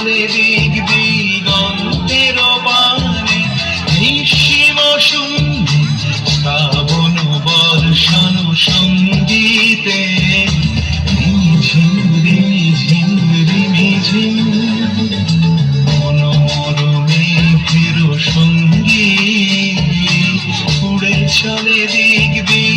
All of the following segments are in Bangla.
চলে দিক দিগন্তের পানে নিঃসীম শুনতে বর্ষণ সঙ্গীতে চলে দিক দিক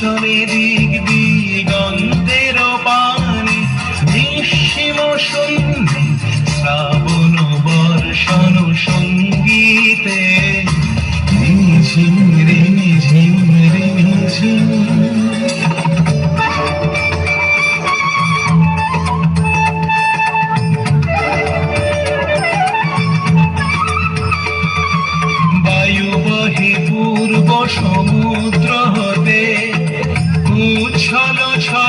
পিছনে দিক দিগন্তের পানে নিঃসীম শ্রাবণ বর্ষণ সঙ্গীতে। নিঝিম রিঝিম রিঝিম বায়ু বহে পূর্ব সমুদ্র